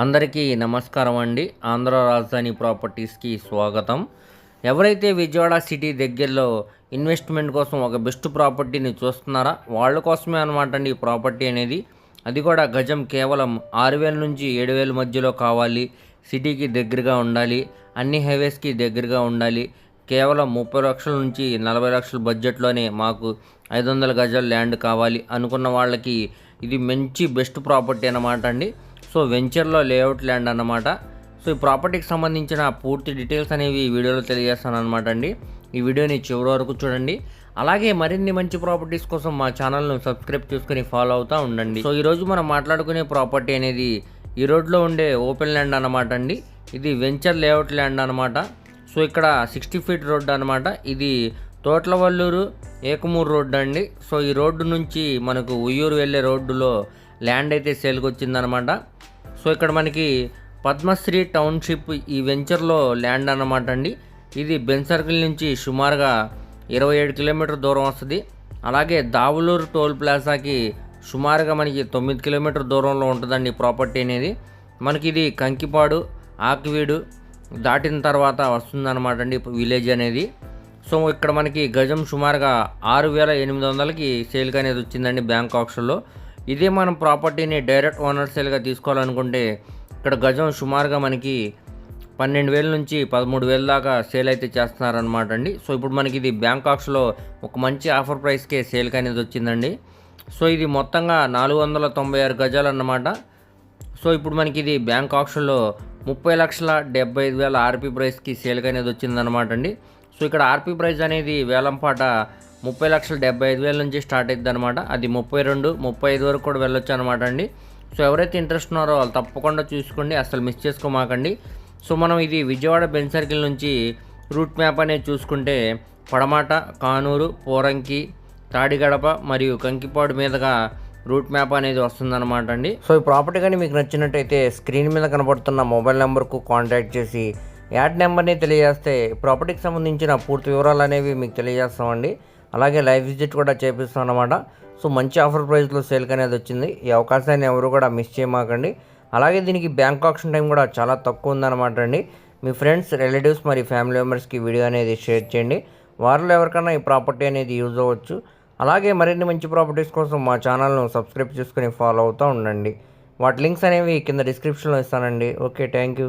అందరికీ నమస్కారం అండి. ఆంధ్ర రాజధాని ప్రాపర్టీస్కి స్వాగతం. ఎవరైతే విజయవాడ సిటీ దగ్గరలో ఇన్వెస్ట్మెంట్ కోసం ఒక బెస్ట్ ప్రాపర్టీని చూస్తున్నారా వాళ్ళ కోసమే అనమాట అండి ఈ ప్రాపర్టీ అనేది. అది కూడా గజం కేవలం ఆరు వేల నుంచి ఏడు వేల మధ్యలో కావాలి. సిటీకి దగ్గరగా ఉండాలి. అన్ని హైవేస్కి దగ్గరగా ఉండాలి. కేవలం ముప్పై లక్షల నుంచి నలభై లక్షల బడ్జెట్లోనే మాకు ఐదు వందల గజాల ల్యాండ్ కావాలి అనుకున్న వాళ్ళకి ఇది మంచి బెస్ట్ ప్రాపర్టీ అన్నమాట అండి. సో వెంచర్లో లేఅవుట్ ల్యాండ్ అన్నమాట. సో ఈ ప్రాపర్టీకి సంబంధించిన పూర్తి డీటెయిల్స్ అనేవి ఈ వీడియోలో తెలియజేస్తాను అనమాట అండి. ఈ వీడియోని చివరి వరకు చూడండి. అలాగే మరిన్ని మంచి ప్రాపర్టీస్ కోసం మా ఛానల్ను సబ్స్క్రైబ్ చేసుకుని ఫాలో అవుతూ ఉండండి. సో ఈరోజు మనం మాట్లాడుకునే ప్రాపర్టీ అనేది ఈ రోడ్లో ఉండే ఓపెన్ ల్యాండ్ అన్నమాట అండి. ఇది వెంచర్ లేఅవుట్ ల్యాండ్ అనమాట సో ఇక్కడ సిక్స్టీ ఫీట్ రోడ్డు అనమాట ఇది తోట్లవల్లూరు ఏకమూరు రోడ్డు అండి. సో ఈ రోడ్డు నుంచి మనకు ఉయ్యూరు వెళ్ళే రోడ్డులో ల్యాండ్ అయితే సేల్కి వచ్చిందనమాట సో ఇక్కడ మనకి పద్మశ్రీ టౌన్షిప్ ఈ వెంచర్లో ల్యాండ్ అన్నమాట అండి. ఇది బెన్ సర్కిల్ నుంచి సుమారుగా ఇరవై ఏడు కిలోమీటర్ దూరం వస్తుంది. అలాగే దావులూరు టోల్ ప్లాజాకి సుమారుగా మనకి తొమ్మిది కిలోమీటర్ దూరంలో ఉంటుందండి ప్రాపర్టీ అనేది. మనకి ఇది కంకిపాడు ఆకివీడు దాటిన తర్వాత వస్తుందన్నమాట అండి విలేజ్ అనేది. సో ఇక్కడ మనకి గజం సుమారుగా ఆరు వేల ఎనిమిది వందలకి సేల్కి అనేది వచ్చిందండి బ్యాంక్ ఆప్షన్లో. ఇదే మనం ప్రాపర్టీని డైరెక్ట్ ఓనర్ సేల్గా తీసుకోవాలనుకుంటే ఇక్కడ గజం సుమారుగా మనకి పన్నెండు వేల నుంచి పదమూడు వేల దాకా సేల్ అయితే చేస్తున్నారనమాట అండి. సో ఇప్పుడు మనకి ఇది బ్యాంకాక్స్లో ఒక మంచి ఆఫర్ ప్రైస్కే సేల్కి అనేది వచ్చిందండి. సో ఇది మొత్తంగా నాలుగు వందల తొంభై ఆరు గజాలు అన్నమాట. సో ఇప్పుడు మనకి ఇది బ్యాంక్ ఆప్షన్లో ముప్పై లక్షల డెబ్బై ఐదు వేల ఆర్పీ ప్రైస్కి సేల్కి అనేది వచ్చిందనమాట అండి. సో ఇక్కడ ఆర్పీ ప్రైస్ అనేది వేలంపాట ముప్పై లక్షల డెబ్బై ఐదు వేల నుంచి స్టార్ట్ అవుతుంది అనమాట అది ముప్పై రెండు ముప్పై ఐదు వరకు కూడా వెళ్ళొచ్చు అనమాట అండి. సో ఎవరైతే ఇంట్రెస్ట్ ఉన్నారో వాళ్ళు తప్పకుండా చూసుకోండి. అసలు మిస్ చేసుకోమాకండి. సో మనం ఇది విజయవాడ బెన్ సర్కిల్ నుంచి రూట్ మ్యాప్ అనేది చూసుకుంటే పడమాట కానూరు పోరంకి తాడిగడప మరియు కంకిపాడు మీదుగా రూట్ మ్యాప్ అనేది వస్తుందన్నమాట అండి. సో ఈ ప్రాపర్టీ కానీ మీకు నచ్చినట్టయితే స్క్రీన్ మీద కనబడుతున్న మొబైల్ నెంబర్కు కాంటాక్ట్ చేసి యాడ్ నెంబర్ని తెలియజేస్తే ప్రాపర్టీకి సంబంధించిన పూర్తి వివరాలు అనేవి మీకు తెలియజేస్తామండి. అలాగే లైవ్ విజిట్ కూడా చేపిస్తాం అనమాట సో మంచి ఆఫర్ ప్రైస్లో సేల్కి అనేది వచ్చింది. ఈ అవకాశాన్ని ఎవరు కూడా మిస్ చేయమాకండి. అలాగే దీనికి బ్యాంక్ ఆప్షన్ టైం కూడా చాలా తక్కువ ఉందన్నమాట అండి. మీ ఫ్రెండ్స్ రిలేటివ్స్ మరి ఫ్యామిలీ మెంబర్స్కి వీడియో అనేది షేర్ చేయండి. వారిలో ఎవరికైనా ఈ ప్రాపర్టీ అనేది యూజ్ అవ్వచ్చు. అలాగే మరిన్ని మంచి ప్రాపర్టీస్ కోసం మా ఛానల్ను సబ్స్క్రైబ్ చేసుకుని ఫాలో అవుతూ ఉండండి. వాటి లింక్స్ అనేవి కింద డిస్క్రిప్షన్లో ఇస్తానండి. Okay thank you